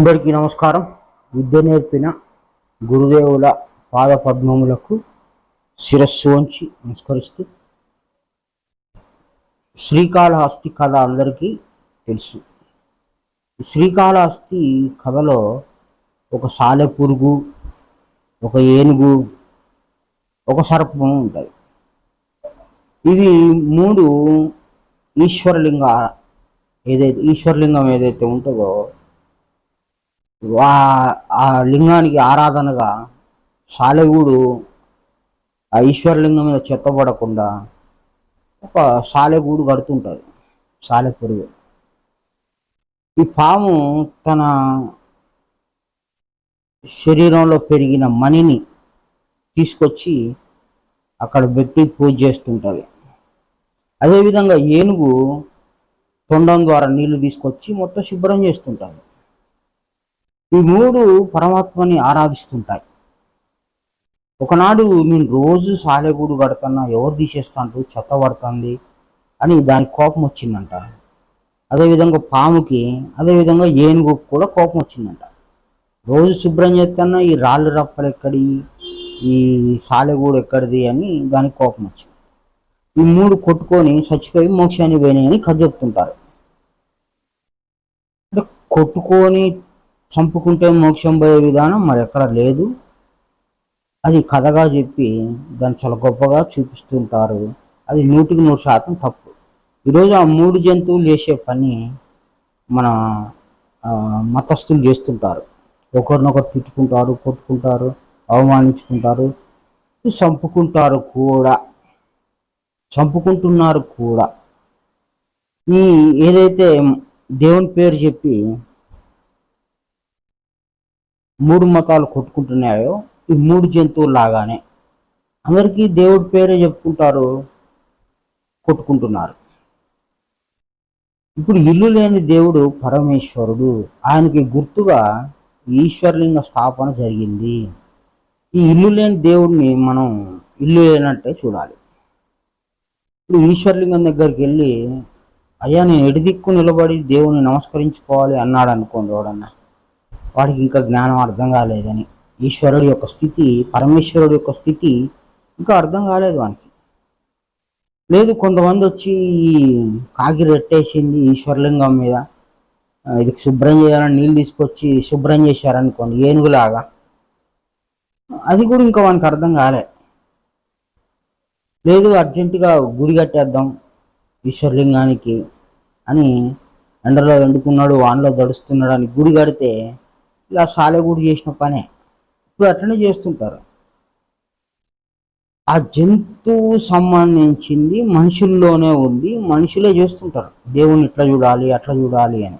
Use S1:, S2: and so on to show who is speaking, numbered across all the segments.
S1: అందరికీ నమస్కారం. విద్య నేర్పిన గురుదేవుల పాద పద్మములకు శిరస్సు వంచి నమస్కరిస్తూ శ్రీకాళహస్తి కథ అందరికీ తెలుసు. శ్రీకాళహస్తి కథలో ఒక సాలెపురుగు ఒక ఏనుగు ఒక సర్పం ఉంటాయి. ఇవి మూడు ఈశ్వరలింగ ఏదైతే ఈశ్వరలింగం ఏదైతే ఉంటుందో ఆ లింగానికి ఆరాధనగా సాలెగూడు ఆ ఈశ్వరలింగం మీద చెత్తపడకుండా ఒక సాలెగూడు కడుతుంటుంది సాలెపురుగు ఈ పాము తన శరీరంలో పెరిగిన మణిని తీసుకొచ్చి అక్కడ పెట్టి పూజ చేస్తుంటుంది. అదేవిధంగా ఏనుగు తొండం ద్వారా నీళ్ళు తీసుకొచ్చి మొత్తం శుభ్రం చేస్తుంటుంది. ఈ మూడు పరమాత్మని ఆరాధిస్తుంటాయి. ఒకనాడు నేను రోజు సాలెగూడు కడుతున్నా ఎవరు తీసేస్తాంటూ చెత్త పడుతుంది అని దానికి కోపం వచ్చిందంట. అదేవిధంగా పాముకి అదేవిధంగా ఏనుగుకు కూడా కోపం వచ్చిందంట. రోజు శుభ్రం చేస్తున్నా ఈ రాళ్ళు రప్పలు ఎక్కడి ఈ సాలెగూడు ఎక్కడిది అని దానికి కోపం వచ్చింది. ఈ మూడు కొట్టుకొని చచ్చిపోయి మోక్షాన్ని పోయినాయని కథ చెప్తుంటారు. అంటే కొట్టుకొని చంపుకుంటే మోక్షం పోయే విధానం మరి ఎక్కడ లేదు. అది కథగా చెప్పి దాన్ని చాలా గొప్పగా చూపిస్తుంటారు. అది నూటికి నూరు శాతం తప్పు. ఈరోజు ఆ మూడు జంతువులు చేసే పని మన మతస్థులు చేస్తుంటారు. ఒకరినొకరు తిట్టుకుంటారు కొట్టుకుంటారు అవమానించుకుంటారు. చంపుకుంటారు కూడా. చంపుకుంటున్నారు కూడా. ఈ ఏదైతే దేవుని పేరు చెప్పి మూడు మతాలు కొట్టుకుంటున్నాయో ఈ మూడు జంతువులు లాగానే అందరికీ దేవుడి పేరే చెప్పుకుంటారు కొట్టుకుంటున్నారు. ఇప్పుడు ఇల్లు లేని దేవుడు పరమేశ్వరుడు. ఆయనకి గుర్తుగా ఈశ్వరలింగ స్థాపన జరిగింది. ఈ ఇల్లు లేని దేవుడిని మనం ఇల్లు లేనట్టే చూడాలి. ఇప్పుడు ఈశ్వరలింగం దగ్గరికి వెళ్ళి అయ్యా నేను ఎడిదిక్కు నిలబడి దేవుని నమస్కరించుకోవాలి అన్నాడు అనుకోండి ఎవడన్నా. వాడికి ఇంకా జ్ఞానం అర్థం కాలేదని. ఈశ్వరుడి యొక్క స్థితి పరమేశ్వరుడి యొక్క స్థితి ఇంకా అర్థం కాలేదు వానికి. లేదు కొంతమంది వచ్చి కాకి రెట్టేసింది ఈశ్వరలింగం మీద. ఇది శుభ్రం చేయాలని నీళ్ళు తీసుకొచ్చి శుభ్రం చేశారనుకోండి ఏనుగులాగా. అది కూడా ఇంకా వానికి అర్థం కాలే. లేదు అర్జెంటుగా గుడి కట్టేద్దాం ఈశ్వరలింగానికి అని ఎండలో ఎండుతున్నాడు వానలో దడుస్తున్నాడు అని గుడి కడితే ఇలా సాలెగూడు చేసిన పనే. ఇప్పుడు అట్లనే చేస్తుంటారు. ఆ జంతువు సంబంధించింది మనుషుల్లోనే ఉంది మనుషులే చేస్తుంటారు. దేవుణ్ణి ఇట్లా చూడాలి అట్లా చూడాలి అని.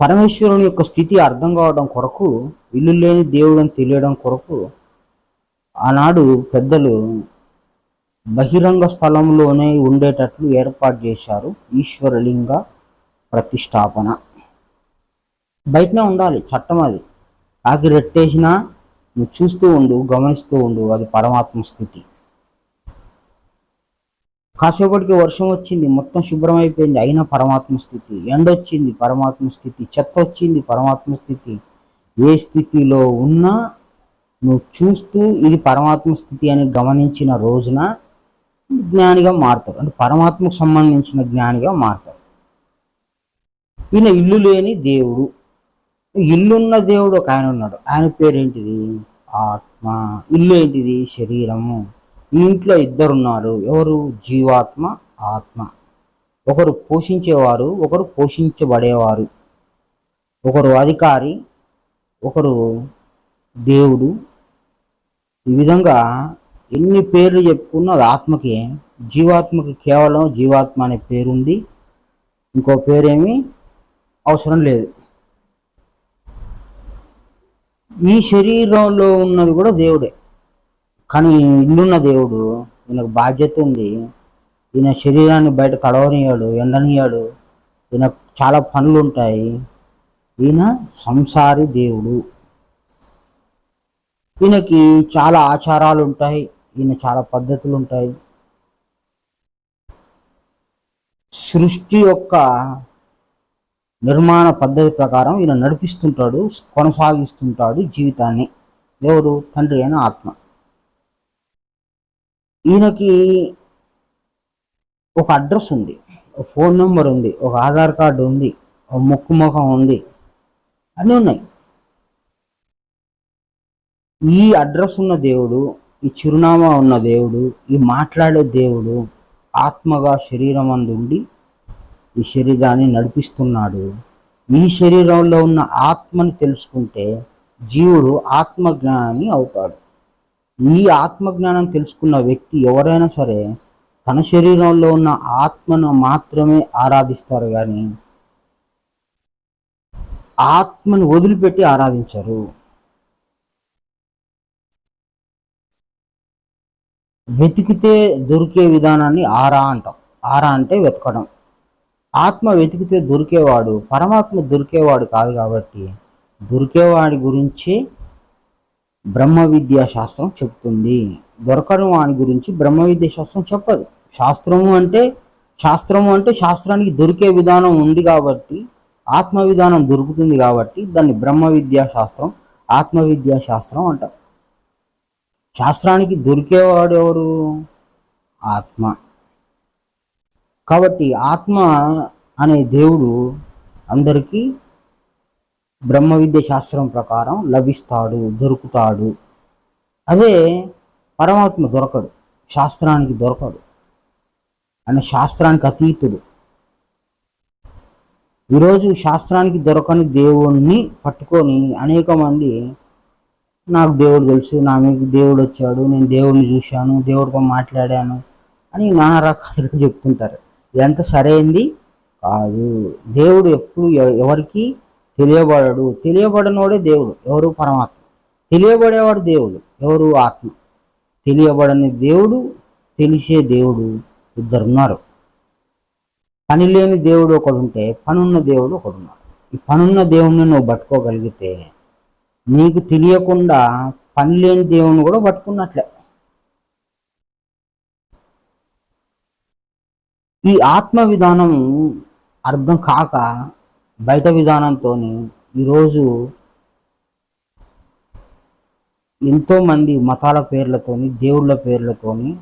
S1: పరమేశ్వరుని యొక్క స్థితి అర్థం కావడం కొరకు ఇల్లు లేని దేవుడు అని తెలియడం కొరకు ఆనాడు పెద్దలు బహిరంగ స్థలంలోనే ఉండేటట్లు ఏర్పాటు చేశారు. ఈశ్వరలింగ ప్రతిష్టాపన. బయటనే ఉండాలి చట్టం అది. ఆకి రెట్టేసినా నువ్వు చూస్తూ ఉండు గమనిస్తూ ఉండు అది పరమాత్మ స్థితి. కాసేపటికి వర్షం వచ్చింది మొత్తం శుభ్రం అయిపోయింది అయినా పరమాత్మ స్థితి. ఎండ వచ్చింది పరమాత్మ స్థితి. చెత్త వచ్చింది పరమాత్మ స్థితి. ఏ స్థితిలో ఉన్నా నువ్వు చూస్తూ ఇది పరమాత్మ స్థితి అని గమనించిన రోజున జ్ఞానిగా మారుతారు అంటే పరమాత్మకు సంబంధించిన జ్ఞానిగా మారుతారు ఈయన ఇల్లు లేని దేవుడు. ఇల్లున్న దేవుడు ఒక ఆయన ఉన్నాడు. ఆయన పేరేంటిది? ఆత్మ. ఇల్లు ఏంటిది? శరీరము. ఈ ఇంట్లో ఇద్దరు ఉన్నారు ఎవరు? జీవాత్మ ఆత్మ. ఒకరు పోషించేవారు ఒకరు పోషించబడేవారు. ఒకరు అధికారి ఒకరు దేవుడు. ఈ విధంగా ఎన్ని పేర్లు చెప్పుకున్నా అది ఆత్మకి. జీవాత్మకి కేవలం జీవాత్మ అనే పేరుంది. ఇంకో పేరేమి అవసరం లేదు. ఈ శరీరంలో ఉన్నది కూడా దేవుడే. కానీ ఇల్లున్న దేవుడు ఈయనకు బాధ్యత ఉంది. ఈయన శరీరాన్ని బయట తడవనియాడు ఎండనియాడు ఈయన చాలా పనులు ఉంటాయి ఈయన సంసారి దేవుడు. ఈయనకి చాలా ఆచారాలు ఉంటాయి ఈయన చాలా పద్ధతులు ఉంటాయి సృష్టి యొక్క నిర్మాణ పద్ధతి ప్రకారం ఈయన నడిపిస్తుంటాడు కొనసాగిస్తుంటాడు జీవితాన్ని. ఎవరు తండ్రి అయిన ఆత్మ. ఈయనకి ఒక అడ్రస్ ఉంది ఒక ఫోన్ నెంబర్ ఉంది ఒక ఆధార్ కార్డు ఉంది ఒక ముక్కు ముఖం ఉంది అన్నీ ఉన్నాయి. ఈ అడ్రస్ ఉన్న దేవుడు ఈ చిరునామా ఉన్న దేవుడు ఈ మాట్లాడే దేవుడు ఆత్మగా శరీరం ఉండి ఈ శరీరాన్ని నడిపిస్తున్నాడు. ఈ శరీరంలో ఉన్న ఆత్మని తెలుసుకుంటే జీవుడు ఆత్మజ్ఞాని అవుతాడు. ఈ ఆత్మజ్ఞానం తెలుసుకున్న వ్యక్తి ఎవరైనా సరే తన శరీరంలో ఉన్న ఆత్మను మాత్రమే ఆరాధిస్తారు కానీ ఆత్మను వదిలిపెట్టి ఆరాధించరు. వెతికితే దొరికే విధానాన్ని ఆరా అంటాం. ఆరా అంటే వెతకడం. ఆత్మ వెతికితే దొరికేవాడు పరమాత్మ దొరికేవాడు కాదు కాబట్టి దొరికేవాడి గురించి బ్రహ్మ విద్యా శాస్త్రం చెప్తుంది. దొరకడం వాడి గురించి బ్రహ్మ విద్యా శాస్త్రం చెప్పదు. శాస్త్రము అంటే శాస్త్రము అంటే శాస్త్రానికి దొరికే విధానం ఉంది కాబట్టి ఆత్మ విధానం దొరుకుతుంది కాబట్టి దాన్ని బ్రహ్మ విద్యా శాస్త్రం ఆత్మ విద్యా శాస్త్రం అంటారు. శాస్త్రానికి దొరికేవాడు ఎవరు? ఆత్మ. కాబట్టి ఆత్మ అనే దేవుడు అందరికీ బ్రహ్మ విద్య శాస్త్రం ప్రకారం లభిస్తాడు దొరుకుతాడు. అదే పరమాత్మ దొరకడు శాస్త్రానికి దొరకడు. ఆయన శాస్త్రానికి అతీతుడు. ఈరోజు శాస్త్రానికి దొరకని దేవుణ్ణి పట్టుకొని అనేక మంది నాకు దేవుడు తెలుసు నా మీకు దేవుడు వచ్చాడు నేను దేవుడిని చూశాను దేవుడితో మాట్లాడాను అని నానా రకాలుగా చెప్తుంటారు. ఇదంతా సరైంది? కాదు. దేవుడు ఎప్పుడు ఎవరికి తెలియబడడు. తెలియబడనోడే దేవుడు ఎవరు పరమాత్మ. తెలియబడేవాడు దేవుడు ఎవరు ఆత్మ. తెలియబడని దేవుడు తెలిసే దేవుడు ఇద్దరు ఉన్నారు. పని లేని దేవుడు ఒకడు ఉంటే పనున్న దేవుడు ఒకడు ఉన్నాడు ఈ పనున్న దేవుణ్ణి నువ్వు పట్టుకోగలిగితే నీకు తెలియకుండా పని లేని దేవుని కూడా పట్టుకున్నట్లే. ఈ ఆత్మ విధానం అర్థం కాక బయట విధానంతో ఈరోజు ఎంతోమంది మతాల పేర్లతోని దేవుళ్ళ పేర్లతోని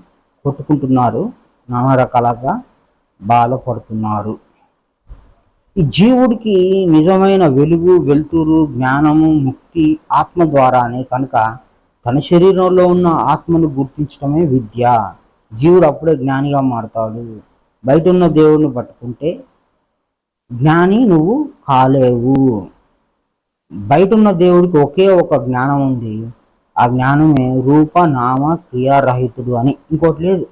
S1: కొట్టుకుంటున్నారు. నానా రకాలుగా బాధపడుతున్నారు. ఈ జీవుడికి నిజమైన వెలుగు వెలుతురు జ్ఞానము ముక్తి ఆత్మ ద్వారానే కనుక తన శరీరంలో ఉన్న ఆత్మను గుర్తించడమే విద్య. జీవుడు అప్పుడే జ్ఞానిగా మారతాడు. బయట ఉన్న దేవుడిని పట్టుకుంటే జ్ఞాని నువ్వు కాలేవు. బయట ఉన్న దేవుడికి ఒకే ఒక జ్ఞానం ఉంది. ఆ జ్ఞానమే రూప నామ క్రియారహితుడు అని. ఇంకోటి లేదు.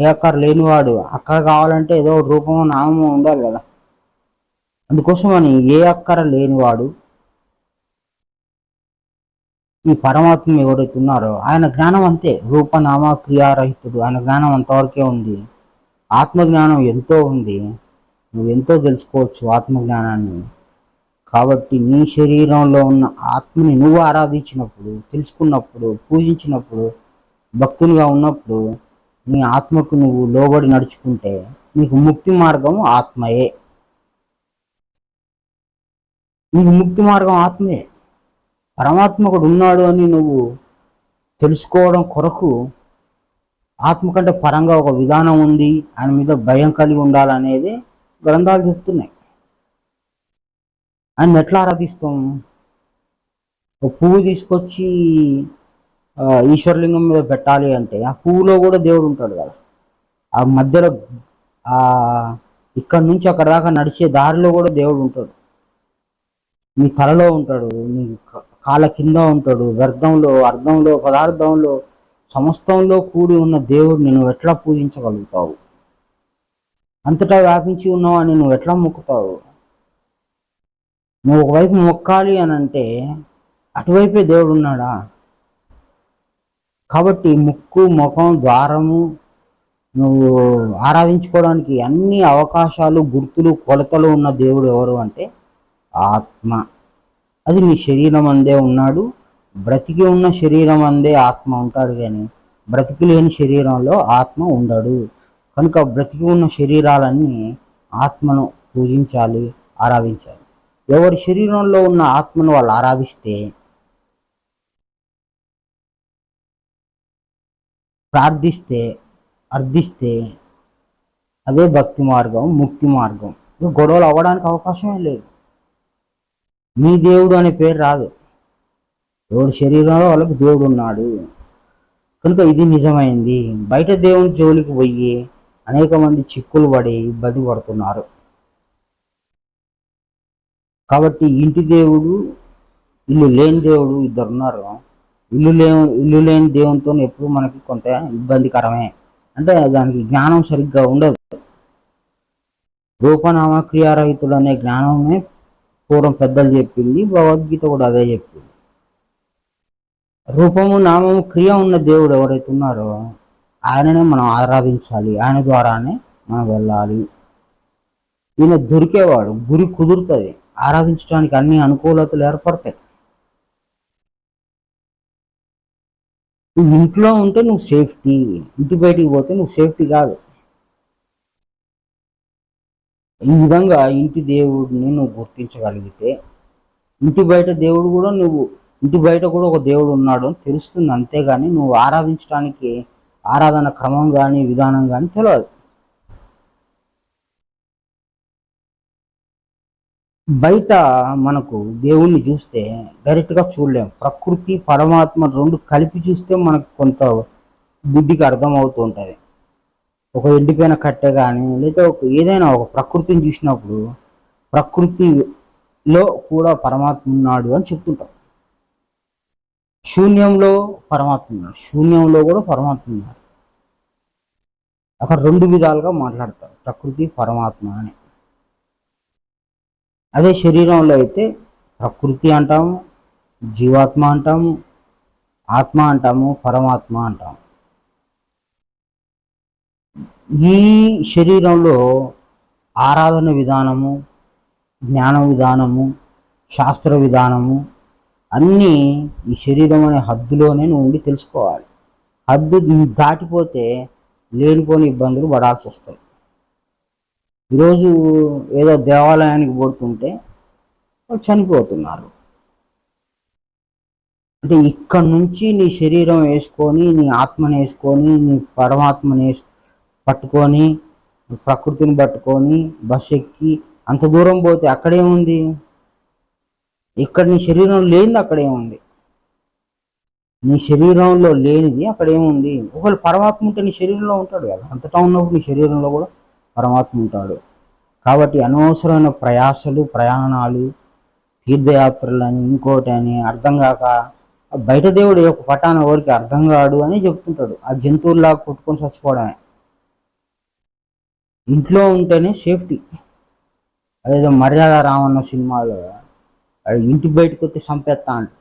S1: ఏ అక్కర లేనివాడు అక్కడ కావాలంటే ఏదో ఒక రూపము నామము ఉండాలి కదా. అందుకోసమని ఏ అక్కర లేనివాడు ఈ పరమాత్మ ఎవరైతే ఉన్నారో ఆయన జ్ఞానం అంతే. రూపనామ క్రియారహితుడు ఆయన జ్ఞానం అంతవరకే ఉంది. ఆత్మజ్ఞానం ఎంతో ఉంది. నువ్వు ఎంతో తెలుసుకోవచ్చు ఆత్మజ్ఞానాన్ని. కాబట్టి నీ శరీరంలో ఉన్న ఆత్మని నువ్వు ఆరాధించినప్పుడు తెలుసుకున్నప్పుడు పూజించినప్పుడు భక్తునిగా ఉన్నప్పుడు నీ ఆత్మకు నువ్వు లోబడి నడుచుకుంటే నీకు ముక్తి మార్గం ఆత్మయే. నీకు ముక్తి మార్గం ఆత్మే పరమాత్మ ఒకడు ఉన్నాడు అని నువ్వు తెలుసుకోవడం కొరకు ఆత్మ కంటే పరంగా ఒక విధానం ఉంది ఆయన మీద భయం కలిగి ఉండాలనేది గ్రంథాలు చెప్తున్నాయి. ఆయన ఎట్లా ఆరాధిస్తాం? ఒక పువ్వు తీసుకొచ్చి ఈశ్వరలింగం మీద పెట్టాలి అంటే ఆ పువ్వులో కూడా దేవుడు ఉంటాడు కదా. ఆ మధ్యలో ఆ ఇక్కడ నుంచి అక్కడ దాకా నడిచే దారిలో కూడా దేవుడు ఉంటాడు. నీ తలలో ఉంటాడు నీ కాళ్ళ కింద ఉంటాడు వ్యర్థంలో అర్థంలో పదార్థంలో సమస్తంలో కూడి ఉన్న దేవుడిని నువ్వు ఎట్లా పూజించగలుగుతావు? అంతటా వ్యాపించి ఉన్నావా నువ్వు ఎట్లా మొక్కుతావు? నువ్వు ఒకవైపు మొక్కాలి అని అంటే అటువైపే దేవుడు ఉన్నాడా? కాబట్టి ముక్కు ముఖం ద్వారము నువ్వు ఆరాధించుకోవడానికి అన్ని అవకాశాలు గుర్తులు కొలతలు ఉన్న దేవుడు ఎవరు అంటే ఆత్మ. అది నీ శరీరం అందే ఉన్నాడు. బ్రతికి ఉన్న శరీరం అందే ఆత్మ ఉంటాడు కానీ బ్రతికి లేని శరీరంలో ఆత్మ ఉండడు. కనుక బ్రతికి ఉన్న శరీరాలన్నీ ఆత్మను పూజించాలి ఆరాధించాలి. ఎవరి శరీరంలో ఉన్న ఆత్మను వాళ్ళు ఆరాధిస్తే ప్రార్థిస్తే అర్థిస్తే అదే భక్తి మార్గం ముక్తి మార్గం. ఇక గొడవలు అవ్వడానికి అవకాశమే లేదు. మీ దేవుడు అనే పేరు రాదు. ఎవరి శరీరంలో వాళ్ళకి దేవుడు ఉన్నాడు. కనుక ఇది నిజమైంది. బయట దేవుని జోలికి పోయి అనేక మంది చిక్కులు పడి ఇబ్బంది పడుతున్నారు. కాబట్టి ఇంటి దేవుడు ఇల్లు లేని దేవుడు ఇద్దరు ఉన్నారు. ఇల్లు లే ఇల్లు లేని దేవునితో ఎప్పుడు మనకి కొంత ఇబ్బందికరమే. అంటే దానికి జ్ఞానం సరిగ్గా ఉండదు. రూపనామ క్రియారహితుడు అనే జ్ఞానమే పూర్వం పెద్దలు చెప్పింది భగవద్గీత కూడా అదే చెప్పింది. రూపము నామము క్రియ ఉన్న దేవుడు ఎవరైతే ఉన్నారో ఆయననే మనం ఆరాధించాలి. ఆయన ద్వారానే మనం వెళ్ళాలి. ఈయన దొరికేవాడు గురి కుదురుతుంది. ఆరాధించడానికి అన్ని అనుకూలతలు ఏర్పడతాయి. నువ్వు ఇంట్లో ఉంటే నువ్వు సేఫ్టీ ఇంటి బయటికి పోతే నువ్వు సేఫ్టీ కాదు. ఈ విధంగా ఇంటి దేవుడిని నువ్వు గుర్తించగలిగితే ఇంటి బయట దేవుడు కూడా నువ్వు ఇంటి బయట కూడా ఒక దేవుడు ఉన్నాడు అని తెలుస్తుంది. అంతేగాని నువ్వు ఆరాధించడానికి ఆరాధన క్రమం కానీ విధానం కానీ తెలియదు బయట మనకు దేవుణ్ణి చూస్తే డైరెక్ట్గా చూడలేం. ప్రకృతి పరమాత్మ రెండు కలిపి చూస్తే మనకు కొంత బుద్ధికి అర్థం అవుతూ ఉంటుంది. ఒక ఎండిపోయిన కట్టె కానీ లేదా ఒక ఏదైనా ఒక ప్రకృతిని చూసినప్పుడు ప్రకృతిలో కూడా పరమాత్మ ఉన్నాడు అని చెప్తుంటాం. శూన్యంలో పరమాత్మ ఉన్నాడు శూన్యంలో కూడా పరమాత్మ. ఉన్నాడు అక్కడ రెండు విధాలుగా మాట్లాడతారు ప్రకృతి పరమాత్మ అని. అదే శరీరంలో అయితే ప్రకృతి అంటాము జీవాత్మ అంటాము ఆత్మ అంటాము పరమాత్మ అంటాము. ఈ శరీరంలో ఆరాధన విధానము జ్ఞాన విధానము శాస్త్ర విధానము అన్నీ ఈ శరీరం అనే హద్దులోనే నువ్వు ఉండి తెలుసుకోవాలి. హద్దు దాటిపోతే లేనిపోని ఇబ్బందులు పడాల్సి వస్తాయి. ఈరోజు ఏదో దేవాలయానికి పోతుంటే వాళ్ళు చనిపోతున్నారు. అంటే ఇక్కడ నుంచి నీ శరీరం వేసుకొని నీ ఆత్మని వేసుకొని నీ పరమాత్మని వేసు పట్టుకొని ప్రకృతిని పట్టుకొని బస్ ఎక్కి అంత దూరం పోతే అక్కడే ఉంది. ఇక్కడ నీ శరీరం లేనిది అక్కడేముంది నీ శరీరంలో లేనిది అక్కడేముంది ఒకవేళ పరమాత్మ ఉంటే నీ శరీరంలో ఉంటాడు కదా. అంతటా ఉన్నప్పుడు నీ శరీరంలో కూడా పరమాత్మ ఉంటాడు. కాబట్టి అనవసరమైన ప్రయాసలు ప్రయాణాలు తీర్థయాత్రలని ఇంకోటి అని అర్థం కాక బయట దేవుడు ఒక పటాన ఎవరికి అర్థం కాడు అని చెప్తుంటాడు. ఆ జంతువుల్లా కొట్టుకొని చచ్చిపోవడమే. ఇంట్లో ఉంటేనే సేఫ్టీ. అదేదో మర్యాద రామన్న సినిమాలో ఇంటి బయటకు వచ్చి చంపేస్తా అంటాడు.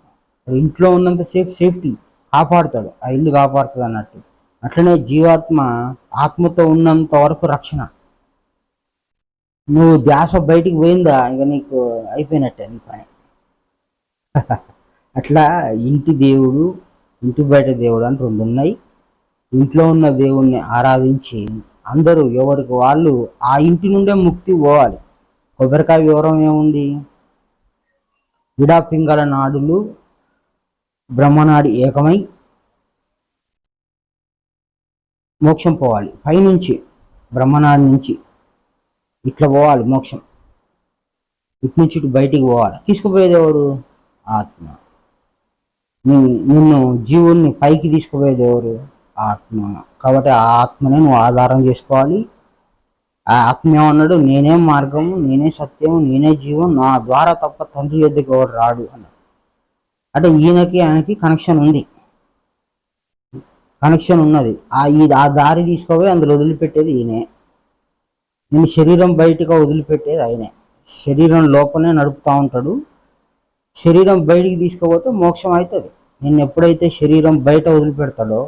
S1: ఇంట్లో ఉన్నంత సేఫ్ సేఫ్టీ కాపాడుతాడు. ఆ ఇల్లు కాపాడుతుంది అన్నట్టు. అట్లనే జీవాత్మ ఆత్మతో ఉన్నంత వరకు రక్షణ. నువ్వు ధ్యాస బయటికి పోయిందా? ఇక నీకు అయిపోయినట్టే నీ పని. అట్లా ఇంటి దేవుడు ఇంటి బయట దేవుడు అని రెండు ఉన్నాయి. ఇంట్లో ఉన్న దేవుణ్ణి ఆరాధించి అందరూ ఎవరికి వాళ్ళు ఆ ఇంటి నుండే ముక్తి పోవాలి. కొబ్బరికాయ వివరం ఏముంది? విడాపింగళ నాడులు బ్రహ్మనాడి ఏకమై మోక్షం పోవాలి. పైనుంచి బ్రహ్మనాడి నుంచి ఇట్లా పోవాలి మోక్షం. ఇటు నుంచి ఇటు బయటికి పోవాలి. తీసుకుపోయేది ఎవరు? ఆత్మ. నీ నిన్ను జీవుల్ని పైకి తీసుకుపోయేది ఎవరు? ఆత్మ. కాబట్టి ఆ ఆత్మనే నువ్వు ఆధారం చేసుకోవాలి. ఆ ఆత్మ అన్నాడు నేనే మార్గము నేనే సత్యము నేనే జీవం నా ద్వారా తప్ప తండ్రి ఎద్దుకు ఎవరు రాడు అన్నాడు. అంటే ఈయనకి ఆయనకి కనెక్షన్ ఉంది. కనెక్షన్ ఉన్నది. ఆ ఈ ఆ దారి తీసుకోపోయి అందులో వదిలిపెట్టేది ఈయనే. నేను శరీరం బయటగా వదిలిపెట్టేది ఆయనే. శరీరం లోపలనే నడుపుతూ ఉంటాడు. శరీరం బయటికి తీసుకుపోతే మోక్షం అవుతుంది నేను ఎప్పుడైతే శరీరం బయట వదిలిపెడతాడో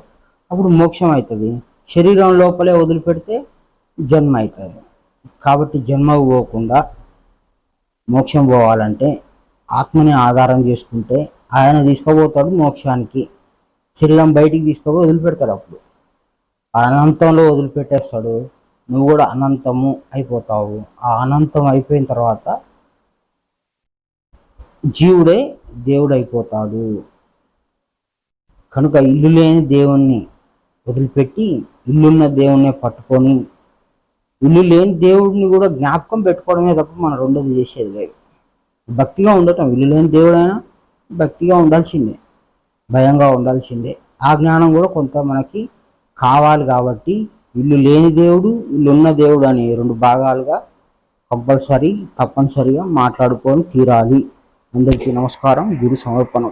S1: అప్పుడు మోక్షం అవుతుంది శరీరం లోపలే వదిలిపెడితే జన్మ అవుతుంది కాబట్టి జన్మ పోకుండా మోక్షం పోవాలంటే ఆత్మని ఆధారం చేసుకుంటే ఆయన తీసుకుపోతాడు మోక్షానికి. శరీరం బయటికి తీసుకుపోయి వదిలిపెడతాడు అప్పుడు. ఆ అనంతంలో వదిలిపెట్టేస్తాడు. నువ్వు కూడా అనంతము అయిపోతావు. ఆ అనంతం అయిపోయిన తర్వాత జీవుడే దేవుడు అయిపోతాడు కనుక ఇల్లు లేని దేవుణ్ణి వదిలిపెట్టి ఇల్లున్న దేవుణ్ణి పట్టుకొని ఇల్లు లేని దేవుడిని కూడా జ్ఞాపకం పెట్టుకోవడమే తప్ప మనం రెండోది చేసేది లేదు. భక్తిగా ఉండటం ఇల్లు లేని దేవుడైనా భక్తిగా ఉండాల్సిందే భయంగా ఉండాల్సిందే. ఆ జ్ఞానం కూడా కొంత మనకి కావాలి కాబట్టి ఇల్లు లేని దేవుడు ఇల్లు ఉన్న దేవుడు అని రెండు భాగాలుగా కంపల్సరీ తప్పనిసరిగా మాట్లాడుకొని తీరాలి. అందరికీ నమస్కారం గురు సమర్పణం.